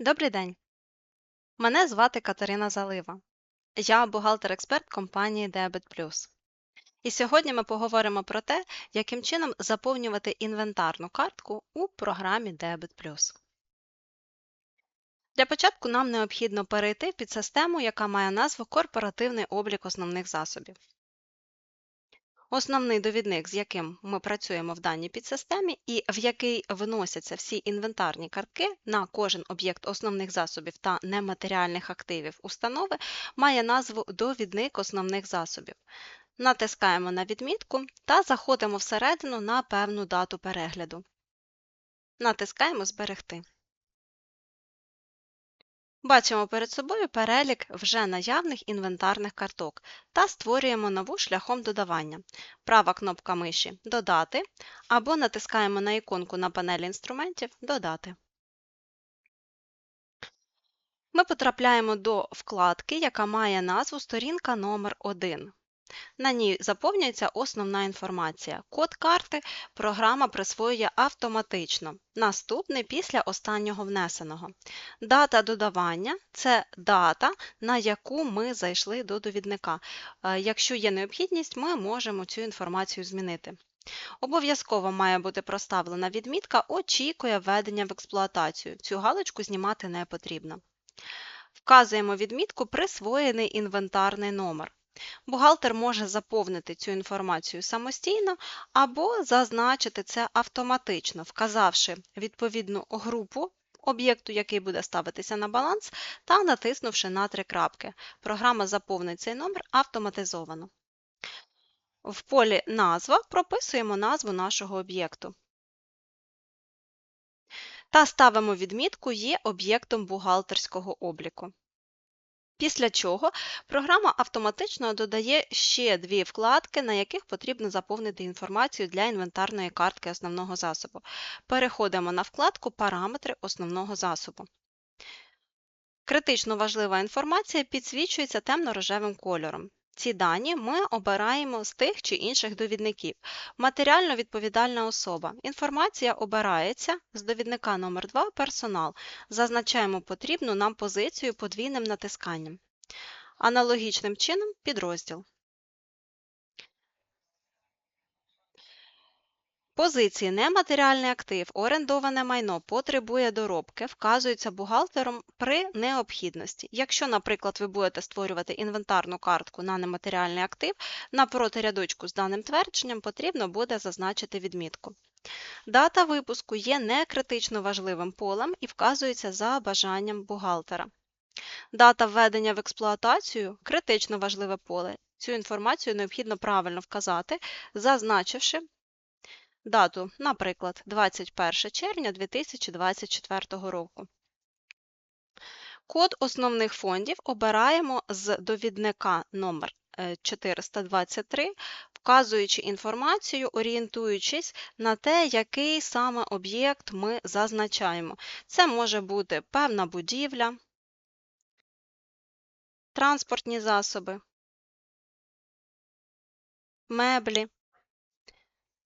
Добрий день! Мене звати Катерина Залива. Я бухгалтер-експерт компанії Debit. І сьогодні ми поговоримо про те, яким чином заповнювати інвентарну картку у програмі Debit. Для початку нам необхідно перейти в підсистему, яка має назву Корпоративний облік основних засобів. Основний довідник, з яким ми працюємо в даній підсистемі і в який вносяться всі інвентарні картки на кожен об'єкт основних засобів та нематеріальних активів установи, має назву Довідник основних засобів. Натискаємо на відмітку та заходимо всередину на певну дату перегляду. Натискаємо Зберегти. Бачимо перед собою перелік вже наявних інвентарних карток та створюємо нову шляхом додавання. Права кнопка миші Додати або натискаємо на іконку на панелі інструментів Додати. Ми потрапляємо до вкладки, яка має назву Сторінка номер 1 на ній заповнюється основна інформація. Код карти програма присвоює автоматично, наступний після останнього внесеного. Дата додавання це дата, на яку ми зайшли до довідника. Е, якщо є необхідність, ми можемо цю інформацію змінити. Обов'язково має бути проставлена відмітка Очікує введення в експлуатацію. Цю галочку знімати не потрібно. Вказуємо відмітку Присвоєний інвентарний номер. Бухгалтер може заповнити цю інформацію самостійно або зазначити це автоматично, вказавши відповідну групу об'єкту, який буде ставитися на баланс, та натиснувши на три крапки. Програма заповнить цей номер автоматизовано. В полі Назва прописуємо назву нашого об'єкту. Та ставимо відмітку Є об'єктом бухгалтерського обліку. Після чого програма автоматично додає ще дві вкладки, на яких потрібно заповнити інформацію для інвентарної картки основного засобу. Переходимо на вкладку Параметри основного засобу. Критично важлива інформація підсвічується темно-рожевим кольором. Ці дані ми обираємо з тих чи інших довідників. Матеріально відповідальна особа. Інформація обирається з довідника номер 2 персонал. Зазначаємо потрібну нам позицію подвійним натисканням. Аналогічним чином підрозділ. Позиції нематеріальний актив, орендоване майно потребує доробки, вказуються бухгалтером при необхідності. Якщо, наприклад, ви будете створювати інвентарну картку на нематеріальний актив, напроти рядочку з даним твердженням потрібно буде зазначити відмітку. Дата випуску є не критично важливим полем і вказується за бажанням бухгалтера. Дата введення в експлуатацію критично важливе поле. Цю інформацію необхідно правильно вказати, зазначивши дату, наприклад, 21 червня 2024 року. Код основних фондів обираємо з довідника номер 423, е, вказуючи інформацію, орієнтуючись на те, який саме об'єкт ми зазначаємо. Це може бути певна будівля, транспортні засоби, меблі,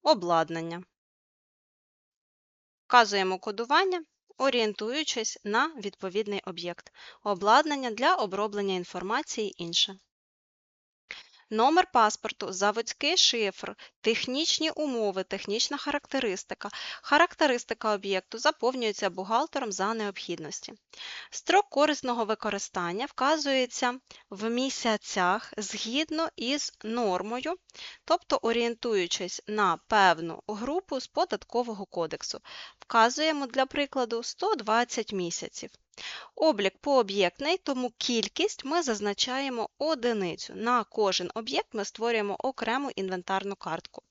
обладнання. Вказуємо кодування, орієнтуючись на відповідний об'єкт, обладнання для оброблення інформації інше номер паспорту, заводський шифр, технічні умови, технічна характеристика. Характеристика об'єкту заповнюється бухгалтером за необхідності. Строк корисного використання вказується в місяцях згідно із нормою, тобто орієнтуючись на певну групу з податкового кодексу. Вказуємо для прикладу 120 місяців. Облік пооб'єктний, тому кількість ми зазначаємо одиницю. На кожен об'єкт ми створюємо окрему інвентарну картку.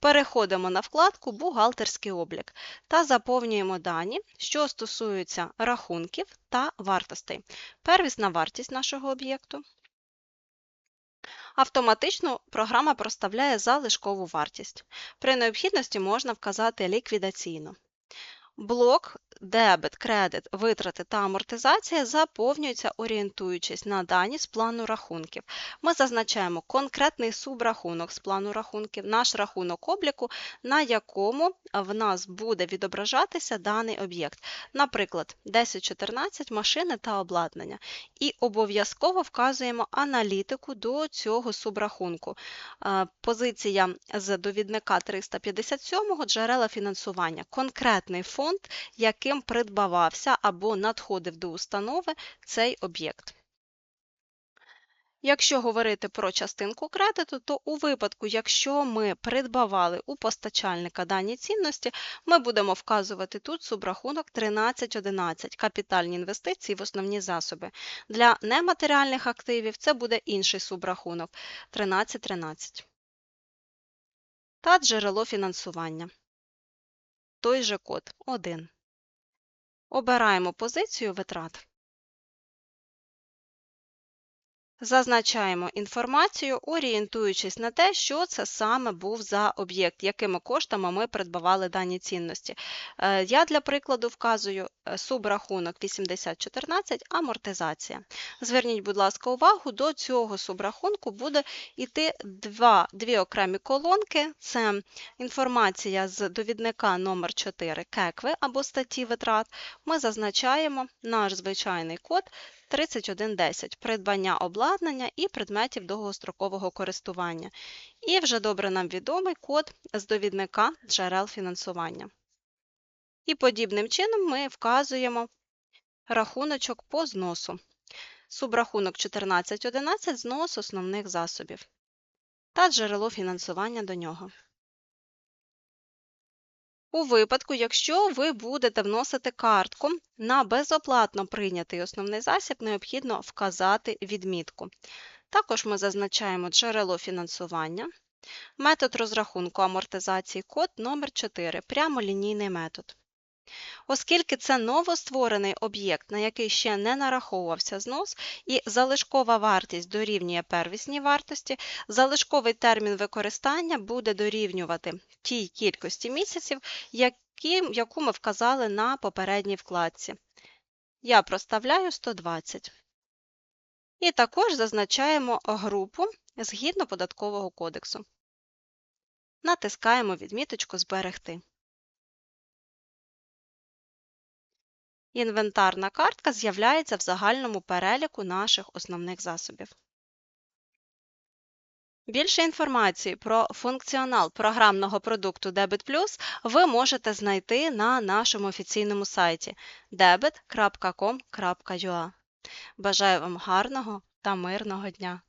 Переходимо на вкладку Бухгалтерський облік та заповнюємо дані, що стосуються рахунків та вартостей. Первісна вартість нашого об'єкту. Автоматично програма проставляє залишкову вартість. При необхідності можна вказати ліквідаційну. Блок дебет, кредит, витрати та амортизація заповнюються, орієнтуючись на дані з плану рахунків. Ми зазначаємо конкретний субрахунок з плану рахунків, наш рахунок обліку, на якому в нас буде відображатися даний об'єкт. Наприклад, 10-14 машини та обладнання. І обов'язково вказуємо аналітику до цього субрахунку. Е, Позиція з довідника 357 джерела фінансування. Конкретний фонд, яким придбавався або надходив до установи цей об'єкт. Якщо говорити про частинку кредиту, то у випадку, якщо ми придбавали у постачальника дані цінності, ми будемо вказувати тут субрахунок 1311 капітальні інвестиції в основні засоби. Для нематеріальних активів це буде інший субрахунок 1313. Та джерело фінансування. Той же код 1. Обираємо позицію витрат. Зазначаємо інформацію, орієнтуючись на те, що це саме був за об'єкт, якими коштами ми придбавали дані цінності. Е, Я для прикладу вказую е, субрахунок 8014 амортизація. Зверніть, будь ласка, увагу, до цього субрахунку буде йти два, дві окремі колонки. Це інформація з довідника номер 4 кекви або статті витрат. Ми зазначаємо наш звичайний код 3110 придбання обладнання і предметів довгострокового користування. І вже добре нам відомий код з довідника джерел фінансування. І подібним чином ми вказуємо рахуночок по зносу. Субрахунок 1411 знос основних засобів та джерело фінансування до нього. У випадку, якщо ви будете вносити картку на безоплатно прийнятий основний засіб, необхідно вказати відмітку. Також ми зазначаємо джерело фінансування, метод розрахунку амортизації код номер 4 прямолінійний метод. Оскільки це новостворений об'єкт, на який ще не нараховувався знос, і залишкова вартість дорівнює первісній вартості, залишковий термін використання буде дорівнювати тій кількості місяців, яку ми вказали на попередній вкладці. Я проставляю 120. І також зазначаємо групу згідно податкового кодексу. Натискаємо відміточку Зберегти. Інвентарна картка з'являється в загальному переліку наших основних засобів. Більше інформації про функціонал програмного продукту Debit Plus ви можете знайти на нашому офіційному сайті debit.com.ua. Бажаю вам гарного та мирного дня!